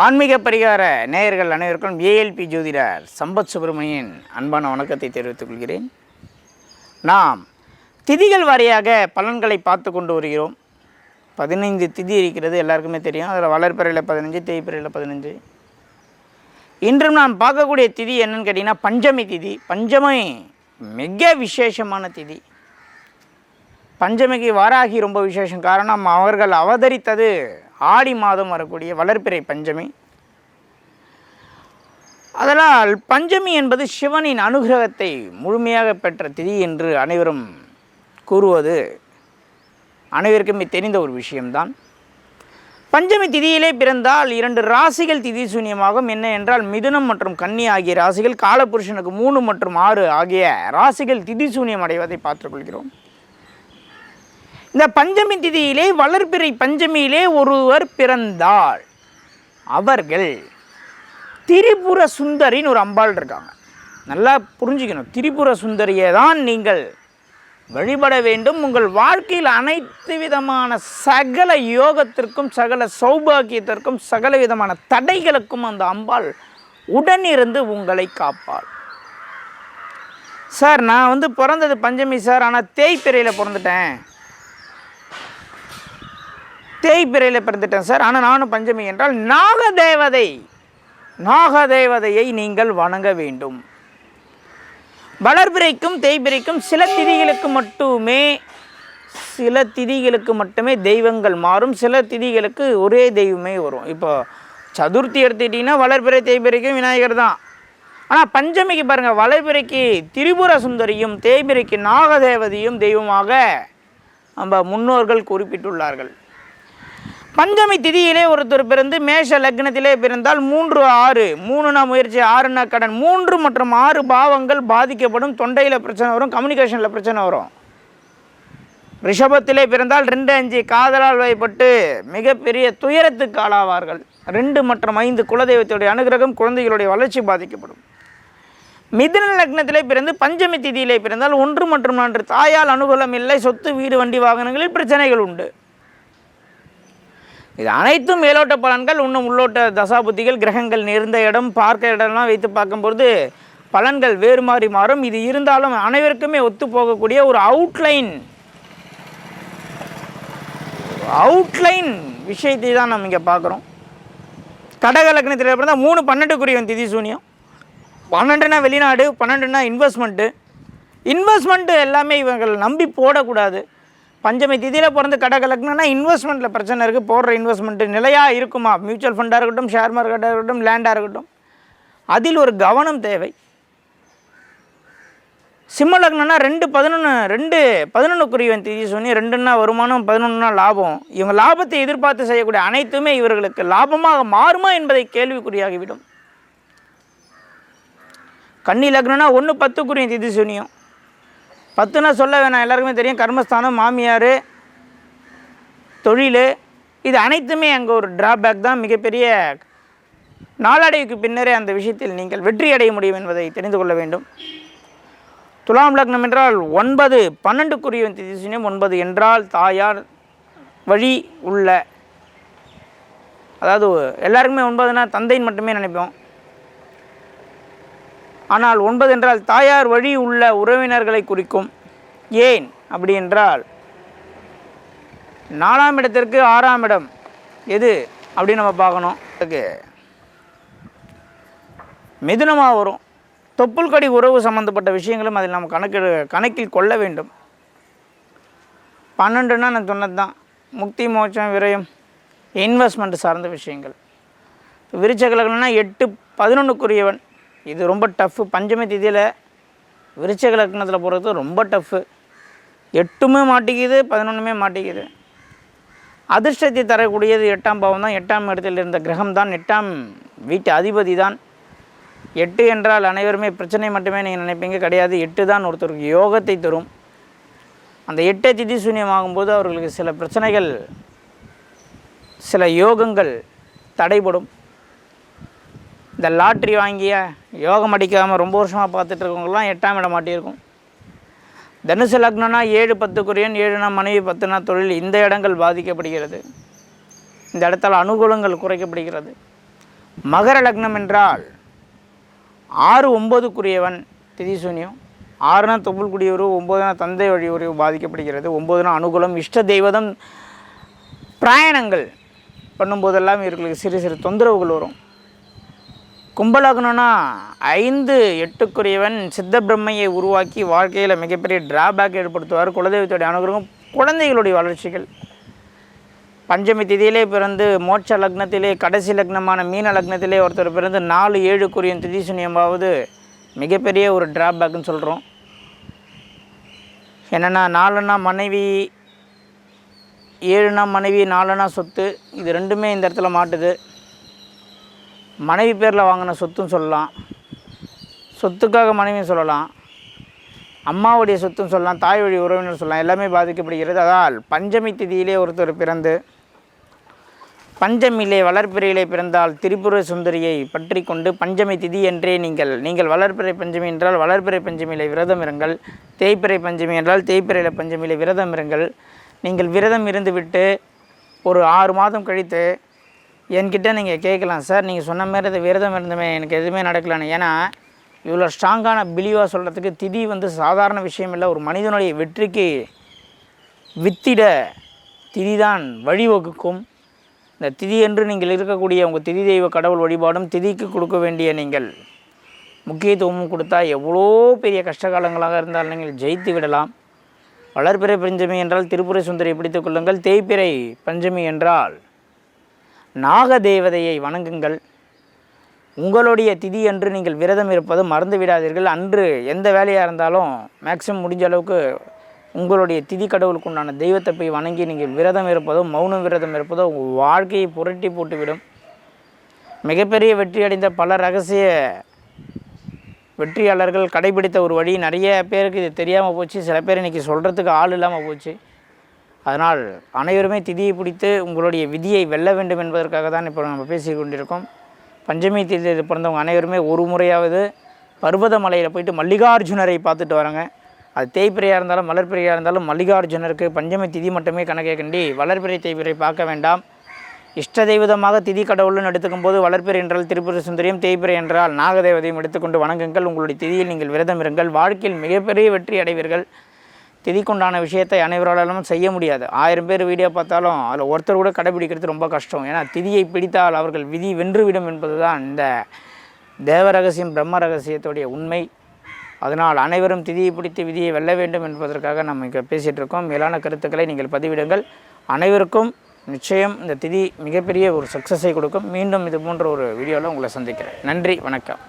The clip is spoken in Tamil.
ஆன்மீக பரிகார நேயர்கள் அனைவருக்கும் ஏஎல்பி ஜோதிடர் சம்பத் சுப்பிரமணியன் அன்பான வணக்கத்தை தெரிவித்துக் கொள்கிறேன். நாம் திதிகள் வாரியாக பலன்களை பார்த்து கொண்டு வருகிறோம். பதினைந்து திதி இருக்கிறது எல்லாருக்குமே தெரியும். அதில் வளர்ப்பறையில் பதினஞ்சு தேய்ப்பறையில் பதினஞ்சு. இன்றும் நாம் பார்க்கக்கூடிய திதி என்னன்னு கேட்டிங்கன்னா பஞ்சமி திதி. பஞ்சமி மிக விசேஷமான திதி. பஞ்சமிக்கு வாராகி ரொம்ப விசேஷம். காரணம் அவர்கள் அவதரித்தது ஆடி மாதம் வரக்கூடிய வளர்ப்பிறை பஞ்சமி. அதனால் பஞ்சமி என்பது சிவனின் அனுகிரகத்தை முழுமையாக பெற்ற திதி என்று அனைவரும் கூறுவது அனைவருக்குமே தெரிந்த ஒரு விஷயம்தான். பஞ்சமி திதியிலே பிறந்தால் இரண்டு ராசிகள் திதி சூன்யமாகும் என்ன என்றால் மிதுனம் மற்றும் கன்னி ஆகிய ராசிகள் காலபுருஷனுக்கு மூணு மற்றும் ஆறு ஆகிய ராசிகள் திதி சூன்யம் அடைவதை பார்த்துக்கொள்கிறோம் இந்த பஞ்சமி திதியிலே வளர்பிறை பஞ்சமியிலே ஒருவர் பிறந்தாள். அவர்கள் திரிபுர சுந்தரின்னு ஒரு அம்பாள் இருக்காங்க. நல்லா புரிஞ்சுக்கணும். திரிபுர சுந்தரியை தான் நீங்கள் வழிபட வேண்டும். உங்கள் வாழ்க்கையில் அனைத்து விதமான சகல யோகத்திற்கும் சகல சௌபாகியத்திற்கும் சகல விதமான தடைகளுக்கும் அந்த அம்பாள் உடனிருந்து உங்களை காப்பாள். சார் நான் வந்து பிறந்தது பஞ்சமி சார் ஆனால் தேய்பிறையில் பிறந்துட்டேன். தேய்பிறையில் பிறந்துட்டேன் சார். ஆனால் நானும் பஞ்சமி என்றால் நாகதேவதை நாகதேவதையை நீங்கள் வணங்க வேண்டும். வளர்பிறைக்கும் தேய்பிறைக்கும் சில திதிகளுக்கு மட்டுமே சில திதிகளுக்கு மட்டுமே தெய்வங்கள் மாறும். சில திதிகளுக்கு ஒரே தெய்வமே வரும். இப்போ சதுர்த்தி எடுத்துக்கிட்டிங்கன்னா வளர்பிறை தேய்பிறைக்கும் விநாயகர் தான். ஆனால் பஞ்சமிக்கு பாருங்கள் வளர்பிறைக்கு திரிபுர சுந்தரியும் தேய்பிறைக்கு நாகதேவதையும் தெய்வமாக நம்ம முன்னோர்கள் குறிப்பிட்டுள்ளார்கள். பஞ்சமி திதியிலே ஒருத்தர் பிறந்து மேஷ லக்னத்திலே பிறந்தால் மூன்று ஆறு மூணுனா முயற்சி ஆறுனா கடன். மூன்று மற்றும் ஆறு பாவங்கள் பாதிக்கப்படும். தொண்டையில் பிரச்சனை வரும் கம்யூனிகேஷனில் பிரச்சனை வரும். ரிஷபத்திலே பிறந்தால் ரெண்டு அஞ்சு காதலால் வயப்பட்டு மிகப்பெரிய துயரத்துக்கு ஆளாவார்கள். ரெண்டு மற்றும் ஐந்து குலதெய்வத்துடைய அனுகிரகம் குழந்தைகளுடைய வளர்ச்சி பாதிக்கப்படும். மிதுன லக்னத்திலே பிறந்து பஞ்சமி திதியிலே பிறந்தால் ஒன்று மற்றும் நான்கு தாயால் அனுகூலம் இல்லை சொத்து வீடு வண்டி வாகனங்களில் பிரச்சனைகள் உண்டு. இது அனைத்தும் மேலோட்ட பலன்கள் இன்னும் உள்ளோட்ட தசாபுத்திகள் கிரகங்கள் நேர்ந்த இடம் பார்க்க இடம்லாம் வைத்து பார்க்கும்பொழுது பலன்கள் வேறு மாறி மாறும். இது இருந்தாலும் அனைவருக்குமே ஒத்து போகக்கூடிய ஒரு அவுட்லைன் அவுட்லைன் விஷயத்தை தான் நம்ம இங்கே பார்க்குறோம். கடக லக்னத்தில் பிறந்தால் மூணு பன்னெண்டுக்குரியவன் திதி சூனியம். பன்னெண்டுனா வெளிநாடு பன்னெண்டுனா இன்வெஸ்ட்மெண்ட்டு இன்வெஸ்ட்மெண்ட்டு எல்லாமே இவங்கள் நம்பி போடக்கூடாது. பஞ்சமி திதியில் பிறந்து கடக லக்னம்னா இன்வெஸ்ட்மெண்ட்டில் பிரச்சனை இருக்குது போடுற இன்வெஸ்ட்மெண்ட்டு நிலையாக இருக்குமா? மியூச்சுவல் ஃபண்டாக இருக்கட்டும் ஷேர் மார்க்கெட்டாக இருக்கட்டும் லேண்டாக இருக்கட்டும். அதில் ஒரு கவனம் தேவை. சிம்ம லக்னம்னா ரெண்டு பதினொன்று ரெண்டு பதினொன்றுக்குரியவன் திதி சொன்னி ரெண்டுன்னா வருமானம் பதினொன்றுனா லாபம். இவங்க லாபத்தை எதிர்பார்த்து செய்யக்கூடிய அனைத்துமே இவர்களுக்கு லாபமாக மாறுமா என்பதை கேள்விக்குறியாகிவிடும். கன்னி லக்னம்னா ஒன்று பத்துக்குரிய திதி சொன்னியும். பத்துனா சொல்ல வேணாம். எல்லாருக்குமே தெரியும். கர்மஸ்தானம் மாமியார் தொழில். இது அனைத்துமே அங்கே ஒரு டிராபேக் தான். மிகப்பெரிய நாளடைவுக்கு பின்னரே அந்த விஷயத்தில் நீங்கள் வெற்றி அடைய முடியும் என்பதை தெரிந்து கொள்ள வேண்டும். துலாம் லக்னம் என்றால் ஒன்பது பன்னெண்டுக்குரிய திதிசினியம் ஒன்பது என்றால் தாயார் வழி உள்ள. அதாவது எல்லாருக்குமே ஒன்பதுனா தந்தைன்னு மட்டுமே நினைப்போம். ஆனால் ஒன்பது என்றால் தாயார் வழி உள்ள உறவினர்களை குறிக்கும். ஏன்? அப்படி என்றால் நாலாம் இடத்திற்கு ஆறாம் இடம். எது? அப்படின்னு நம்ம பார்க்கணும். அதுக்கு மிதுனமாக வரும். தொப்புள் கடி உறவு சம்மந்தப்பட்ட விஷயங்களும் அதில் நம்ம கணக்கு கணக்கில் கொள்ள வேண்டும். பன்னெண்டுன்னா நான் சொன்னது தான் முக்தி மோட்சம் விரயம் இன்வெஸ்ட்மெண்ட் சார்ந்த விஷயங்கள். விருச்சகலகனா எட்டு பதினொன்றுக்குரியவன் இது ரொம்ப டஃப்பு பஞ்சமி திதியில் விருச்சக லக்னத்தில் போகிறது ரொம்ப டஃப்பு எட்டுமே மாட்டிக்குது பதினொன்றுமே மாட்டிக்குது. அதிர்ஷ்டத்தை தரக்கூடியது எட்டாம் பாவம் தான். எட்டாம் இடத்தில் இருந்த கிரகம் தான். எட்டாம் வீட்டு அதிபதி தான். எட்டு என்றால் அனைவருமே பிரச்சனை மட்டுமே நீங்கள் நினைப்பீங்க. கிடையாது. எட்டு தான் ஒருத்தருக்கு யோகத்தை தரும். அந்த எட்டை திதி சூன்யமாகும்போது அவர்களுக்கு சில பிரச்சனைகள் சில யோகங்கள் தடைபடும். இந்த லாட்ரி வாங்கிய யோகம் அடிக்காமல் ரொம்ப வருஷமாக பார்த்துட்ருக்கவங்கலாம் எட்டாம் இடம் மாட்டியிருக்கும். தனுசு லக்னம்னா ஏழு பத்துக்குரியன் ஏழுனா மனைவி பத்துனா தொழில். இந்த இடங்கள் பாதிக்கப்படுகிறது. இந்த இடத்தால் அனுகூலங்கள் குறைக்கப்படுகிறது. மகர லக்னம் என்றால் ஆறு ஒம்பதுக்குரியவன் திதி சூன்யம் ஆறுனா தொப்புள் குடியுறவு ஒம்பதுனா தந்தை வழி உறவு பாதிக்கப்படுகிறது. ஒம்பதுனா அனுகூலம் இஷ்ட தெய்வதம் பிராயணங்கள் பண்ணும்போதெல்லாம் இவர்களுக்கு சிறு சிறு தொந்தரவுகள் வரும். கும்பலாகணும்னா ஐந்து எட்டுக்குரியவன் சித்த பிரம்மையை உருவாக்கி வாழ்க்கையில் மிகப்பெரிய டிராபேக் ஏற்படுத்துவார். குலதெய்வத்துடைய அனுகிரகம் குழந்தைகளுடைய வளர்ச்சிகள். பஞ்சமி திதியிலே பிறந்து மோட்ச லக்னத்திலே கடைசி லக்னமான மீன லக்னத்திலே ஒருத்தர் பிறந்து நாலு ஏழுக்குரிய திதி சுனியமாவது மிகப்பெரிய ஒரு டிராபேக்குன்னு சொல்கிறோம் என்னென்னா நாலுனா மனைவி ஏழுனா மனைவி நாலுனா சொத்து இது ரெண்டுமே இந்த இடத்துல மாட்டுது. மனைவி பேரில் வாங்கின சொத்தும் சொல்லலாம். சொத்துக்காக மனைவியும் சொல்லலாம். அம்மாவுடைய சொத்தும் சொல்லலாம். தாய் வழி உறவினர் சொல்லலாம். எல்லாமே பாதிக்கப்படுகிறது. அதால் பஞ்சமி திதியிலே ஒருத்தர் பிறந்து பஞ்சமிலே வளர்ப்பிறையிலே பிறந்தால் திரிபுர சுந்தரியை பற்றி கொண்டு பஞ்சமி திதி என்றே நீங்கள் நீங்கள் வளர்ப்பிறை பஞ்சமி என்றால் வளர்ப்பிறை பஞ்சமியிலே விரதம் இருங்கள். தேய்ப்பிறை பஞ்சமி என்றால் தேய்ப்பிறையில பஞ்சமியிலே விரதம் இருங்கள். நீங்கள் விரதம் இருந்துவிட்டு ஒரு ஆறு மாதம் கழித்து என்கிட்ட நீங்கள் கேட்கலாம். சார் நீங்கள் சொன்ன மாதிரி இது விரதம் இருந்துமே எனக்கு எதுவுமே நடக்கலன்னு. ஏன்னா இவ்வளோ ஸ்ட்ராங்கான பிலீவாக சொல்கிறதுக்கு திதி வந்து சாதாரண விஷயம் இல்லை. ஒரு மனிதனுடைய வெற்றிக்கு வித்திட திதி தான் வழிவகுக்கும் இந்த திதி என்று நீங்கள் இருக்கக்கூடிய உங்கள் திதி தெய்வ கடவுள் வழிபாடும் திதிக்கு கொடுக்க வேண்டிய நீங்கள் முக்கியத்துவமும் கொடுத்தா எவ்வளோ பெரிய கஷ்டகாலங்களாக இருந்தால் நீங்கள் ஜெயித்து விடலாம். வளர்பிறை பஞ்சமி என்றால் திருப்புரை சுந்தரை பிடித்துக் கொள்ளுங்கள். தேய்பிறை பஞ்சமி என்றால் நாக தேவதையை வணங்குங்கள். உங்களுடைய திதி அன்று நீங்கள் விரதம் இருப்பது மறந்து விடாதீர்கள். அன்று எந்த வேலையாக இருந்தாலும் மேக்சிமம் முடிஞ்ச அளவுக்கு உங்களுடைய திதி கடவுளுக்கு உண்டான தெய்வத்தை போய் வணங்கி நீங்கள் விரதம் இருப்பதோ மௌன விரதம் இருப்பதோ உங்கள் வாழ்க்கையை புரட்டி போட்டுவிடும். மிகப்பெரிய வெற்றி அடைந்த பல ரகசிய வெற்றியாளர்கள் கடைபிடித்த ஒரு வழி. நிறைய பேருக்கு இது தெரியாமல் போச்சு. சில பேர் இன்றைக்கி சொல்கிறதுக்கு ஆள் இல்லாமல் போச்சு. அதனால் அனைவருமே திதியை பிடித்து உங்களுடைய விதியை வெல்ல வேண்டும் என்பதற்காக தான் இப்போ நம்ம பேசி கொண்டிருக்கோம். பஞ்சமி திதி பிறந்தவங்க அனைவருமே ஒரு முறையாவது பர்வதமலையில் போயிட்டு மல்லிகார்ஜுனரை பார்த்துட்டு வராங்க. அது தேய்பிரையாக இருந்தாலும் மலர்பிரையாக இருந்தாலும் மல்லிகார்ஜுனருக்கு பஞ்சமி திதி மட்டுமே கணக்கே கண்டி. வளர்பிறை தேய்பிரை பார்க்க வேண்டாம். இஷ்ட தெய்வதமாக திதி கடவுள்னு எடுத்துக்கும் போது வளர்ப்பிறை என்றால் திருப்புர சுந்தரியும் தேய்பிரை என்றால் நாகதேவதையும் எடுத்துக்கொண்டு வணங்குங்கள். உங்களுடைய திதியில் நீங்கள் விரதம் இருங்கள். வாழ்க்கையில் மிகப்பெரிய வெற்றி அடைவீர்கள். திதிக்குண்டான விஷயத்தை அனைவராலும் செய்ய முடியாது. ஆயிரம் பேர் வீடியோ பார்த்தாலும் அதில் ஒருத்தர் கூட கடைபிடிக்கிறது ரொம்ப கஷ்டம். ஏன்னா திதியை பிடித்தால் அவர்கள் விதி வென்றுவிடும் என்பது தான் இந்த தேவ ரகசியம் பிரம்ம ரகசியத்துடைய உண்மை. அதனால் அனைவரும் திதியை பிடித்து விதியை வெல்ல வேண்டும் என்பதற்காக நம்ம இங்கே பேசிகிட்டு இருக்கோம். மேலான கருத்துக்களை நீங்கள் பதிவிடுங்கள். அனைவருக்கும் நிச்சயம் இந்த திதி மிகப்பெரிய ஒரு சக்ஸஸை கொடுக்கும். மீண்டும் இது போன்ற ஒரு வீடியோவில் உங்களை சந்திக்கிறேன். நன்றி வணக்கம்.